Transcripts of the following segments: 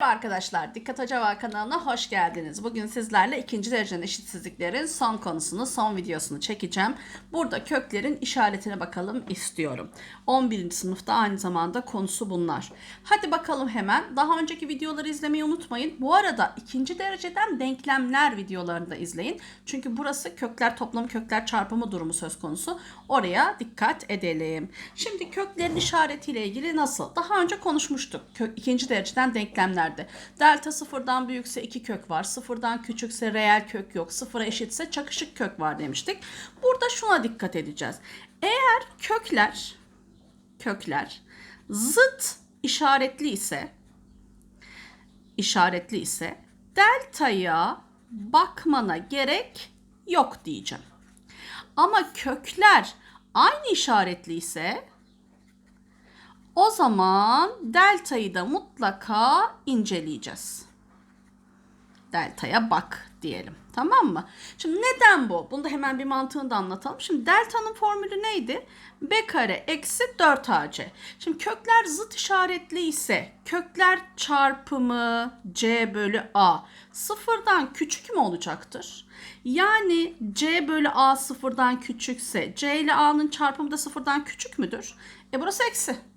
Merhaba arkadaşlar, Dikkat Acaba kanalına hoş geldiniz. Bugün sizlerle ikinci dereceden eşitsizliklerin son konusunu, son videosunu çekeceğim. Burada köklerin işaretine bakalım istiyorum. 11. sınıfta aynı zamanda konusu bunlar. Hadi bakalım hemen. Daha önceki videoları izlemeyi unutmayın. Bu arada ikinci dereceden denklemler videolarını da izleyin. Çünkü burası kökler toplamı, kökler çarpımı durumu söz konusu. Oraya dikkat edelim. Şimdi köklerin işaretiyle ilgili nasıl? Daha önce konuşmuştuk. Kök, ikinci dereceden denklemlerde. Delta sıfırdan büyükse iki kök var. Sıfırdan küçükse reel kök yok. Sıfıra eşitse çakışık kök var demiştik. Burada şuna dikkat edeceğiz. Eğer kökler kökler zıt işaretli ise işaretli ise delta'ya bakmana gerek yok diyeceğim. Ama kökler aynı işaretli ise o zaman delta'yı da mutlaka inceleyeceğiz. Delta'ya bak diyelim. Tamam mı? Şimdi neden bu? Bunu da hemen bir mantığını da anlatalım. Şimdi delta'nın formülü neydi? b kare eksi 4ac. Şimdi kökler zıt işaretli ise kökler çarpımı c bölü a sıfırdan küçük mü olacaktır? Yani c bölü a sıfırdan küçükse c ile a'nın çarpımı da sıfırdan küçük müdür? E burası eksi.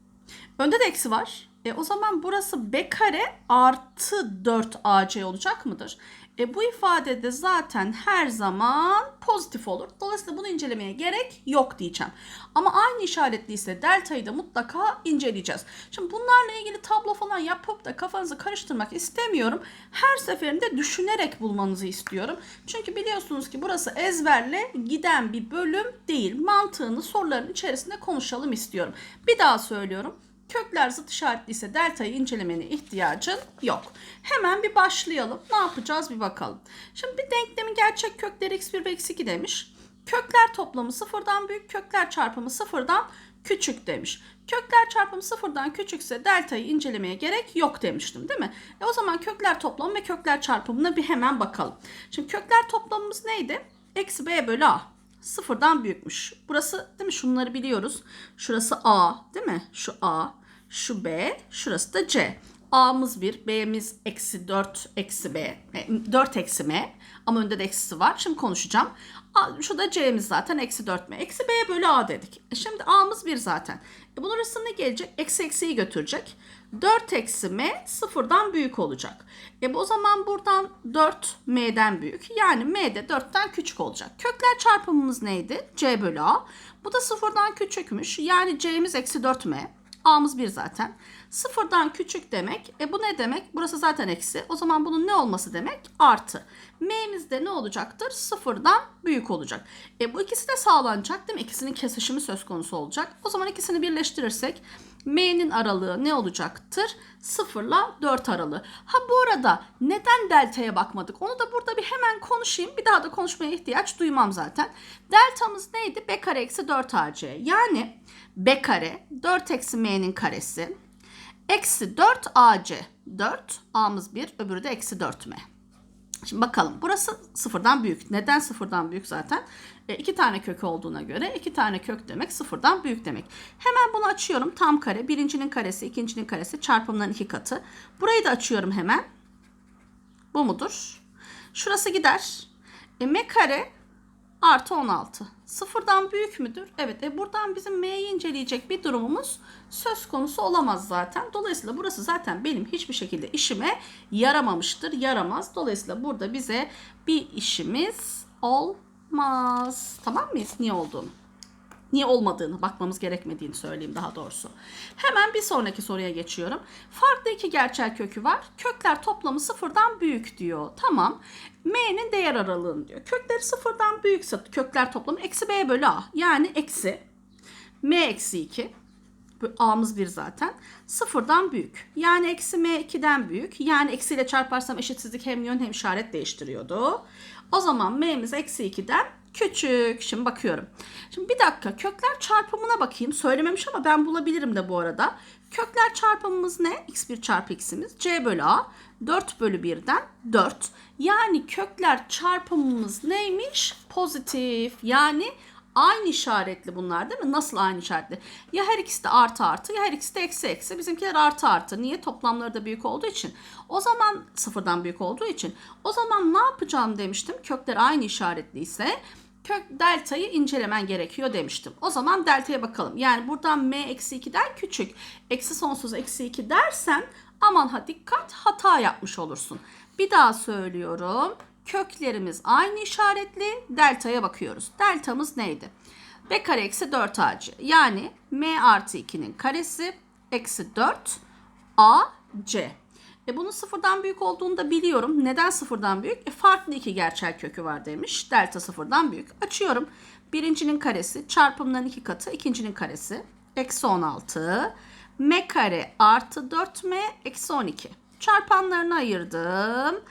Önde de eksi var. E o zaman burası b kare artı 4ac olacak mıdır? E bu ifadede zaten her zaman pozitif olur. Dolayısıyla bunu incelemeye gerek yok diyeceğim. Ama aynı işaretliyse delta'yı da mutlaka inceleyeceğiz. Şimdi bunlarla ilgili tablo falan yapıp da kafanızı karıştırmak istemiyorum. Her seferinde düşünerek bulmanızı istiyorum. Çünkü biliyorsunuz ki burası ezberle giden bir bölüm değil. Mantığını soruların içerisinde konuşalım istiyorum. Bir daha söylüyorum. Kökler zıt işaretliyse delta'yı incelemene ihtiyacın yok. Hemen bir başlayalım. Ne yapacağız bir bakalım. Şimdi bir denklemin gerçek kökleri x1 ve x2 demiş. Kökler toplamı sıfırdan büyük, kökler çarpımı sıfırdan küçük demiş. Kökler çarpımı sıfırdan küçükse delta'yı incelemeye gerek yok demiştim değil mi? E o zaman kökler toplamı ve kökler çarpımına bir hemen bakalım. Şimdi kökler toplamımız neydi? Eksi b bölü a sıfırdan büyükmüş. Burası değil mi? Şunları biliyoruz. Şurası A değil mi? Şu A, şu B, şurası da C. A'mız 1, B'miz eksi 4 eksi B, 4 eksi M ama önde de eksisi var. Şimdi konuşacağım. A, şu da C'miz zaten eksi 4M. Eksi B bölü A dedik. E şimdi A'mız 1 zaten. E bunun arasında ne gelecek? Eksi eksiyi götürecek. 4 eksi M sıfırdan büyük olacak. E bu o zaman buradan 4 M'den büyük. Yani M de 4'ten küçük olacak. Kökler çarpımımız neydi? C bölü A. Bu da sıfırdan küçükmüş. Yani C'miz eksi 4M. A'mız 1 zaten. Sıfırdan küçük demek. E bu ne demek? Burası zaten eksi. O zaman bunun ne olması demek? Artı. M'miz de ne olacaktır? Sıfırdan büyük olacak. E bu ikisi de sağlanacak değil mi? İkisinin kesişimi söz konusu olacak. O zaman ikisini birleştirirsek M'nin aralığı ne olacaktır? 0 ile 4 aralığı. Ha bu arada neden delta'ya bakmadık? Onu da burada bir hemen konuşayım. Bir daha da konuşmaya ihtiyaç duymam zaten. Deltamız neydi? B kare eksi 4 AC. Yani B kare 4 eksi M'nin karesi. Eksi 4 AC. 4. A'mız 1. Öbürü de eksi 4M. Şimdi bakalım. Burası sıfırdan büyük. Neden sıfırdan büyük zaten? E, iki tane kök olduğuna göre iki tane kök demek sıfırdan büyük demek. Hemen bunu açıyorum. Tam kare. Birincinin karesi, ikincinin karesi çarpımların iki katı. Burayı da açıyorum hemen. Bu mudur? Şurası gider. E, m kare artı 16. Sıfırdan büyük müdür? Evet. E buradan bizim m'yi inceleyecek bir durumumuz söz konusu olamaz zaten. Dolayısıyla burası zaten benim hiçbir şekilde işime yaramamıştır. Yaramaz. Dolayısıyla burada bize bir işimiz olmaz. Tamam mıyız? Niye olduğunu? Niye olmadığını, bakmamız gerekmediğini söyleyeyim daha doğrusu. Hemen bir sonraki soruya geçiyorum. Farklı iki gerçel kökü var. Kökler toplamı sıfırdan büyük diyor. Tamam. M'nin değer aralığını diyor. Kökleri sıfırdan büyükse kökler toplamı eksi B bölü A. Yani eksi M eksi 2. A'mız 1 zaten. Sıfırdan büyük. Yani eksi M 2'den büyük. Yani eksiyle çarparsam eşitsizlik hem yön hem işaret değiştiriyordu. O zaman M'miz eksi 2'den küçük. Şimdi bakıyorum. Şimdi bir dakika kökler çarpımına bakayım. Söylememiş ama ben bulabilirim de bu arada. Kökler çarpımımız ne? x1 çarpı x'imiz. c bölü a. 4 bölü 1'den 4. Yani kökler çarpımımız neymiş? Pozitif. Yani Aynı işaretli bunlar değil mi? Nasıl aynı işaretli? Ya her ikisi de artı artı ya her ikisi de eksi eksi. Bizimkiler artı artı. Niye? Toplamları da büyük olduğu için. O zaman sıfırdan büyük olduğu için. O zaman ne yapacağım demiştim. Kökler aynı işaretliyse kök deltayı incelemen gerekiyor demiştim. O zaman deltaya bakalım. Yani buradan m eksi 2'den küçük. Eksi sonsuz eksi 2 dersen aman ha dikkat hata yapmış olursun. Bir daha söylüyorum. Köklerimiz aynı işaretli. Deltaya bakıyoruz. Deltamız neydi? B kare eksi 4 AC. Yani M artı 2'nin karesi eksi 4 AC. E bunun sıfırdan büyük olduğunu da biliyorum. Neden sıfırdan büyük? E farklı iki gerçel kökü var demiş. Delta sıfırdan büyük. Açıyorum. Birincinin karesi çarpımların iki katı. ikincinin karesi. Eksi 16. M kare artı 4M eksi 12. Çarpanlarını ayırdım.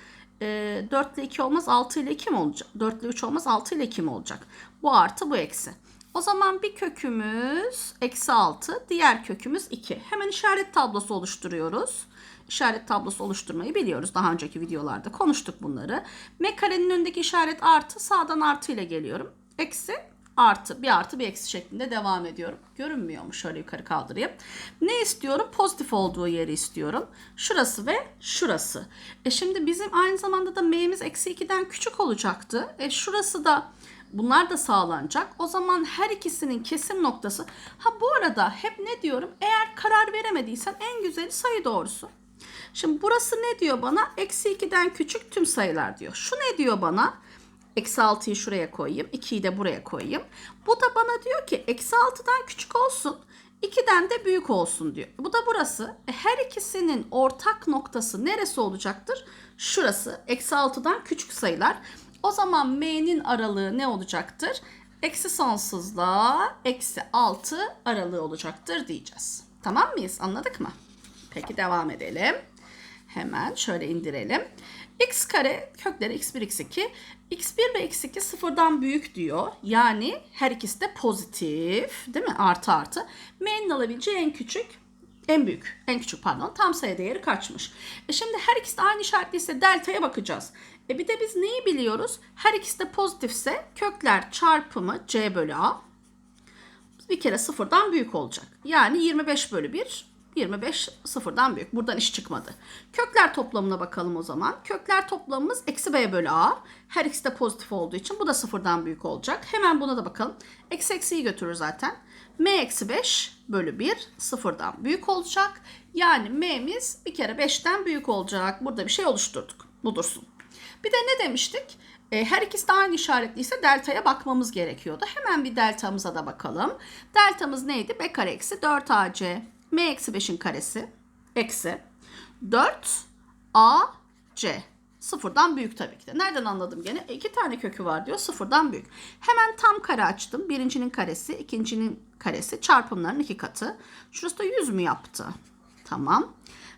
E, 4 ile 2 olmaz 6 ile 2 mi olacak? 4 ile 3 olmaz 6 ile 2 mi olacak? Bu artı bu eksi. O zaman bir kökümüz eksi 6, diğer kökümüz 2. Hemen işaret tablosu oluşturuyoruz. İşaret tablosu oluşturmayı biliyoruz. Daha önceki videolarda konuştuk bunları. M karenin önündeki işaret artı, sağdan artı ile geliyorum. Eksi, artı, bir artı bir eksi şeklinde devam ediyorum. Görünmüyor mu? Şöyle yukarı kaldırayım. Ne istiyorum? Pozitif olduğu yeri istiyorum. Şurası ve şurası. E şimdi bizim aynı zamanda da m'miz eksi 2'den küçük olacaktı. E şurası da Bunlar da sağlanacak. O zaman her ikisinin kesim noktası. Ha bu arada hep ne diyorum? Eğer karar veremediysen en güzeli sayı doğrusu. Şimdi burası ne diyor bana? Eksi 2'den küçük tüm sayılar diyor. Şu ne diyor bana? Eksi 6'yı şuraya koyayım. 2'yi de buraya koyayım. Bu da bana diyor ki eksi 6'dan küçük olsun. 2'den de büyük olsun diyor. Bu da burası. E, her ikisinin ortak noktası neresi olacaktır? Şurası. Eksi 6'dan küçük sayılar. O zaman m'nin aralığı ne olacaktır? Eksi sonsuzla eksi 6 aralığı olacaktır diyeceğiz. Tamam mıyız? Anladık mı? Peki devam edelim. Hemen şöyle indirelim. x kare kökleri x1 x2. x1 ve x2 sıfırdan büyük diyor. Yani her ikisi de pozitif değil mi? Artı artı. M'nin alabileceği en küçük en büyük, en küçük pardon tam sayı değeri kaçmış. E şimdi her ikisi de aynı işaretliyse delta'ya bakacağız. E bir de biz neyi biliyoruz? Her ikisi de pozitifse kökler çarpımı c bölü a bir kere sıfırdan büyük olacak. Yani 25 bölü 1 25 sıfırdan büyük. Buradan iş çıkmadı. Kökler toplamına bakalım o zaman. Kökler toplamımız eksi b bölü a. Her ikisi de pozitif olduğu için bu da sıfırdan büyük olacak. Hemen buna da bakalım. Eksi eksiyi götürür zaten. m eksi 5 bölü 1 sıfırdan büyük olacak. Yani m'miz bir kere 5'ten büyük olacak. Burada bir şey oluşturduk. Bu dursun. Bir de ne demiştik? E, her ikisi de aynı işaretliyse delta'ya bakmamız gerekiyordu. Hemen bir deltamıza da bakalım. Deltamız neydi? b kare eksi 4ac. m eksi 5'in karesi eksi 4 a c. Sıfırdan büyük tabii ki de. Nereden anladım gene? İki tane kökü var diyor. Sıfırdan büyük. Hemen tam kare açtım. Birincinin karesi, ikincinin karesi. Çarpımların iki katı. Şurası da 100 mü yaptı? Tamam.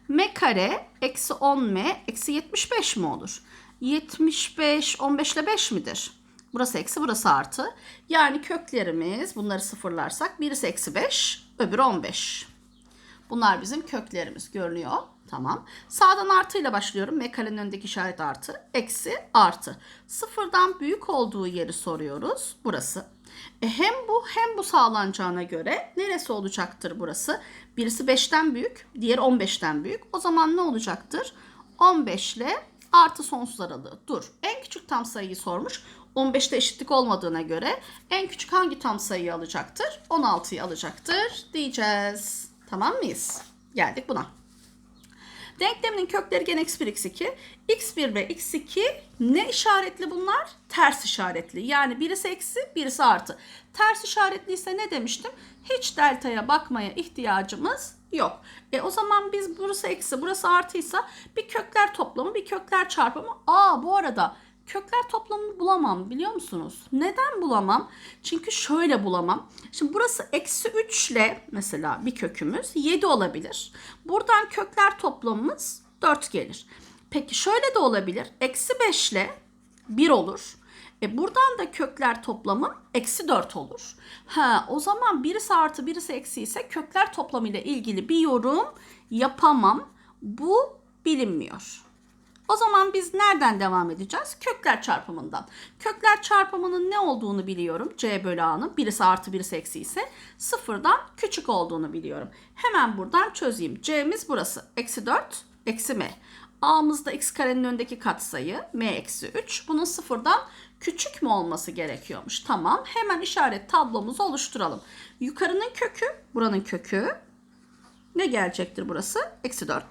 m kare eksi 10m eksi 75 mi olur? 75, 15 ile 5 midir? Burası eksi, burası artı. Yani köklerimiz, bunları sıfırlarsak birisi eksi 5, öbürü 15. Bunlar bizim köklerimiz görünüyor. Tamam. Sağdan artıyla başlıyorum. M karenin önündeki işaret artı. Eksi artı. Sıfırdan büyük olduğu yeri soruyoruz. Burası. E hem bu hem bu sağlanacağına göre neresi olacaktır burası? Birisi 5'ten büyük, diğeri 15'ten büyük. O zaman ne olacaktır? 15 ile artı sonsuz aralığı. Dur. En küçük tam sayıyı sormuş. 15'te eşitlik olmadığına göre en küçük hangi tam sayıyı alacaktır? 16'yı alacaktır diyeceğiz. Tamam mıyız? Geldik buna. Denkleminin kökleri gene x1, x2. x1 ve x2 ne işaretli bunlar? Ters işaretli. Yani birisi eksi, birisi artı. Ters işaretliyse ne demiştim? Hiç deltaya bakmaya ihtiyacımız yok. E o zaman biz burası eksi, burası artıysa bir kökler toplamı, bir kökler çarpımı. Aa bu arada kökler toplamını bulamam biliyor musunuz? Neden bulamam? Çünkü şöyle bulamam. Şimdi burası eksi 3 ile mesela bir kökümüz 7 olabilir. Buradan kökler toplamımız 4 gelir. Peki şöyle de olabilir. Eksi 5 ile 1 olur. E buradan da kökler toplamı eksi 4 olur. Ha, o zaman birisi artı birisi eksi ise kökler toplamı ile ilgili bir yorum yapamam. Bu bilinmiyor. O zaman biz nereden devam edeceğiz? Kökler çarpımından. Kökler çarpımının ne olduğunu biliyorum. C bölü A'nın birisi artı birisi eksi ise sıfırdan küçük olduğunu biliyorum. Hemen buradan çözeyim. C'miz burası. Eksi 4 eksi M. A'mız da x karenin önündeki katsayı m eksi 3. Bunun sıfırdan küçük mü olması gerekiyormuş? Tamam. Hemen işaret tablomuzu oluşturalım. Yukarının kökü, buranın kökü. Ne gelecektir burası? Eksi 4.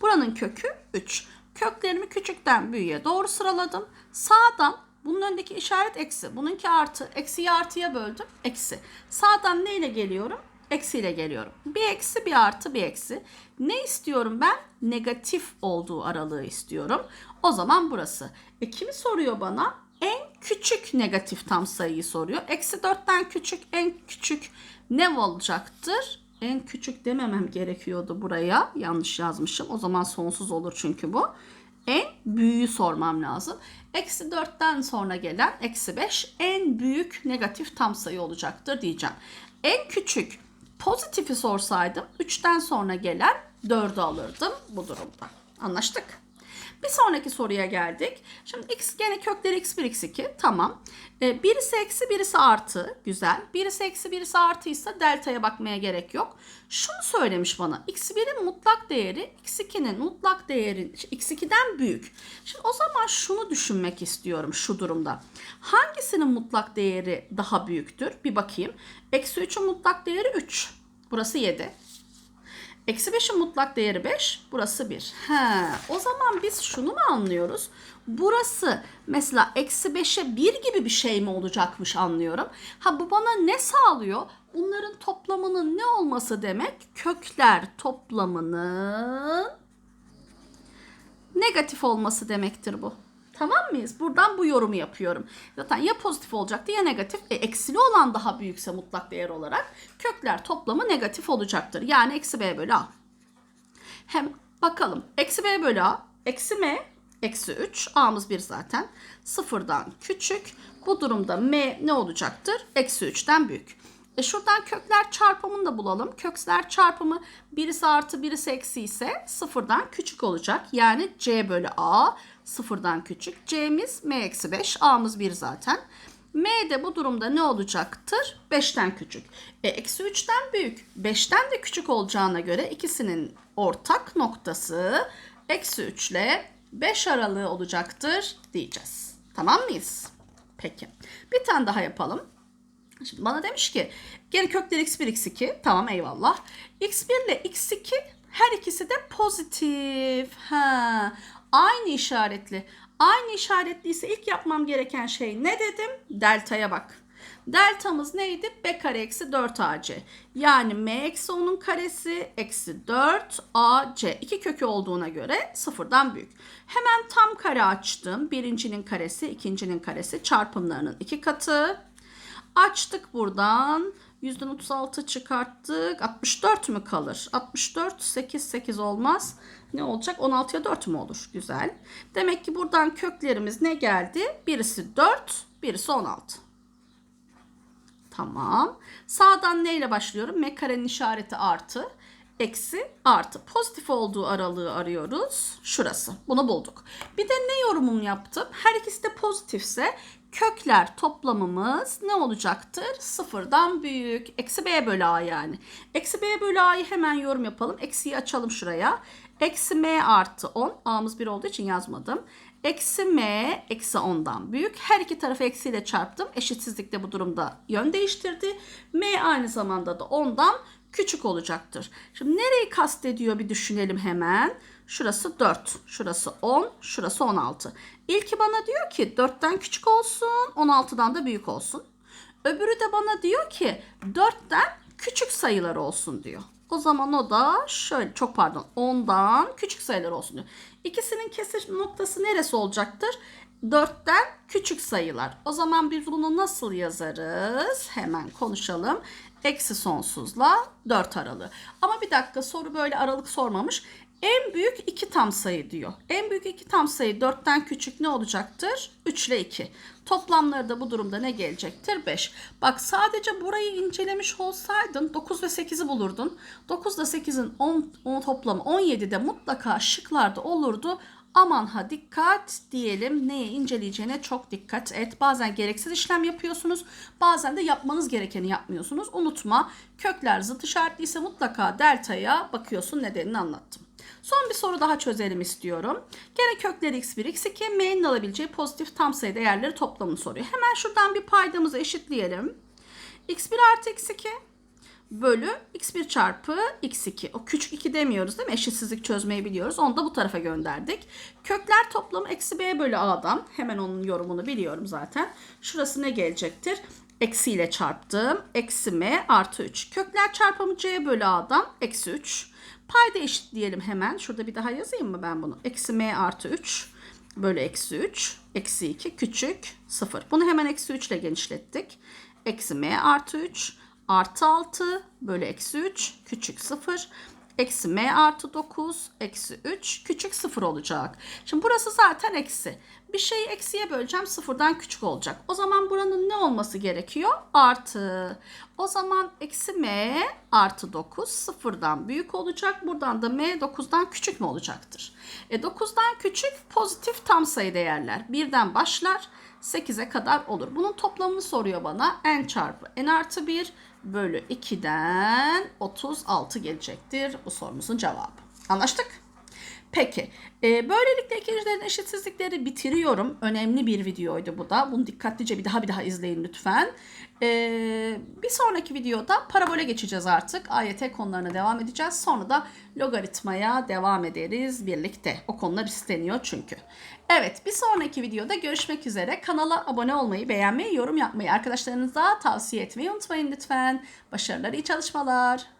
Buranın kökü 3. Köklerimi küçükten büyüğe doğru sıraladım. Sağdan bunun önündeki işaret eksi. Bununki artı. Eksiyi artıya böldüm. Eksi. Sağdan neyle geliyorum? Eksiyle geliyorum. Bir eksi bir artı bir eksi. Ne istiyorum ben? Negatif olduğu aralığı istiyorum. O zaman burası. E kimi soruyor bana? En küçük negatif tam sayıyı soruyor. Eksi 4'ten küçük en küçük ne olacaktır? En küçük dememem gerekiyordu buraya. Yanlış yazmışım. O zaman sonsuz olur çünkü bu. En büyüğü sormam lazım. Eksi 4'ten sonra gelen eksi 5 en büyük negatif tam sayı olacaktır diyeceğim. En küçük pozitifi sorsaydım 3'ten sonra gelen 4'ü alırdım bu durumda. Anlaştık. Bir sonraki soruya geldik. Şimdi x gene kökleri x1 x2 tamam. Ee, birisi eksi birisi artı güzel. Birisi eksi birisi artıysa delta'ya bakmaya gerek yok. Şunu söylemiş bana x1'in mutlak değeri x2'nin mutlak değeri x2'den büyük. Şimdi o zaman şunu düşünmek istiyorum şu durumda. Hangisinin mutlak değeri daha büyüktür? Bir bakayım. Eksi 3'ün mutlak değeri 3. Burası 7. Eksi 5'in mutlak değeri 5. Burası 1. He, o zaman biz şunu mu anlıyoruz? Burası mesela eksi 5'e 1 gibi bir şey mi olacakmış anlıyorum. Ha bu bana ne sağlıyor? Bunların toplamının ne olması demek? Kökler toplamının negatif olması demektir bu. Tamam mıyız? Buradan bu yorumu yapıyorum. Zaten ya pozitif olacaktı ya negatif. E, eksili olan daha büyükse mutlak değer olarak kökler toplamı negatif olacaktır. Yani eksi b bölü a. Hem bakalım. Eksi b bölü a. Eksi m. Eksi 3. a'mız 1 zaten. Sıfırdan küçük. Bu durumda m ne olacaktır? Eksi 3'ten büyük. E şuradan kökler çarpımını da bulalım. Kökler çarpımı birisi artı birisi eksi ise sıfırdan küçük olacak. Yani c bölü a sıfırdan küçük. c'miz m eksi 5. a'mız 1 zaten. m de bu durumda ne olacaktır? 5'ten küçük. E, eksi 3'ten büyük. 5'ten de küçük olacağına göre ikisinin ortak noktası eksi 3 ile 5 aralığı olacaktır diyeceğiz. Tamam mıyız? Peki. Bir tane daha yapalım. Şimdi bana demiş ki gene kökler x1 x2 tamam eyvallah. x1 ile x2 her ikisi de pozitif. Ha, aynı işaretli. Aynı işaretliyse ilk yapmam gereken şey ne dedim? Delta'ya bak. Deltamız neydi? B kare eksi 4AC. Yani M eksi 10'un karesi eksi 4 AC. İki kökü olduğuna göre sıfırdan büyük. Hemen tam kare açtım. Birincinin karesi, ikincinin karesi çarpımlarının iki katı. Açtık buradan. Yüzden 36 çıkarttık. 64 mü kalır? 64, 8, 8 olmaz. Ne olacak? 16'ya 4 mü olur? Güzel. Demek ki buradan köklerimiz ne geldi? Birisi 4, birisi 16. Tamam. Sağdan neyle başlıyorum? M karenin işareti artı. Eksi artı. Pozitif olduğu aralığı arıyoruz. Şurası. Bunu bulduk. Bir de ne yorumum yaptım? Her ikisi de pozitifse kökler toplamımız ne olacaktır? Sıfırdan büyük. Eksi b bölü a yani. Eksi b bölü a'yı hemen yorum yapalım. Eksiyi açalım şuraya. Eksi m artı 10. a'mız 1 olduğu için yazmadım. Eksi m eksi 10'dan büyük. Her iki tarafı eksiyle çarptım. Eşitsizlik de bu durumda yön değiştirdi. m aynı zamanda da 10'dan küçük olacaktır. Şimdi nereyi kastediyor bir düşünelim hemen. Şurası 4, şurası 10, şurası 16. İlki bana diyor ki 4'ten küçük olsun, 16'dan da büyük olsun. Öbürü de bana diyor ki 4'ten küçük sayılar olsun diyor. O zaman o da şöyle çok pardon 10'dan küçük sayılar olsun diyor. İkisinin kesir noktası neresi olacaktır? 4'ten küçük sayılar. O zaman biz bunu nasıl yazarız? Hemen konuşalım. Eksi sonsuzla 4 aralığı. Ama bir dakika soru böyle aralık sormamış. En büyük iki tam sayı diyor. En büyük iki tam sayı 4'ten küçük ne olacaktır? 3 ile 2. Toplamları da bu durumda ne gelecektir? 5. Bak sadece burayı incelemiş olsaydın 9 ve 8'i bulurdun. 9 ile 8'in 10, 10 toplamı 17'de mutlaka şıklarda olurdu. Aman ha dikkat diyelim neye inceleyeceğine çok dikkat et. Bazen gereksiz işlem yapıyorsunuz. Bazen de yapmanız gerekeni yapmıyorsunuz. Unutma kökler zıt işaretliyse mutlaka deltaya bakıyorsun nedenini anlattım. Son bir soru daha çözelim istiyorum. Gene kökleri x1, x2, m'nin alabileceği pozitif tam sayı değerleri toplamını soruyor. Hemen şuradan bir paydamızı eşitleyelim. x1 artı x2 bölü x1 çarpı x2. O küçük 2 demiyoruz değil mi? Eşitsizlik çözmeyi biliyoruz. Onu da bu tarafa gönderdik. Kökler toplamı eksi b bölü a'dan. Hemen onun yorumunu biliyorum zaten. Şurası ne gelecektir? Eksiyle çarptım. Eksi m artı 3. Kökler çarpımı c bölü a'dan eksi 3. Payda eşitleyelim hemen. Şurada bir daha yazayım mı ben bunu? Eksi m artı 3 bölü eksi 3. Eksi 2 küçük 0. Bunu hemen eksi 3 ile genişlettik. Eksi m artı 3 artı 6 bölü eksi 3 küçük 0 eksi m artı 9 eksi 3 küçük 0 olacak. Şimdi burası zaten eksi. Bir şeyi eksiye böleceğim sıfırdan küçük olacak. O zaman buranın ne olması gerekiyor? Artı. O zaman eksi m artı 9 sıfırdan büyük olacak. Buradan da m 9'dan küçük mü olacaktır? E 9'dan küçük pozitif tam sayı değerler. Birden başlar 8'e kadar olur. Bunun toplamını soruyor bana. n çarpı n artı 1 bölü 2'den 36 gelecektir. Bu sorumuzun cevabı. Anlaştık? Peki. E, böylelikle ikincilerin eşitsizlikleri bitiriyorum. Önemli bir videoydu bu da. Bunu dikkatlice bir daha bir daha izleyin lütfen. E, bir sonraki videoda parabole geçeceğiz artık. AYT konularına devam edeceğiz. Sonra da logaritmaya devam ederiz birlikte. O konular isteniyor çünkü. Evet bir sonraki videoda görüşmek üzere. Kanala abone olmayı, beğenmeyi, yorum yapmayı arkadaşlarınıza tavsiye etmeyi unutmayın lütfen. Başarılar, iyi çalışmalar.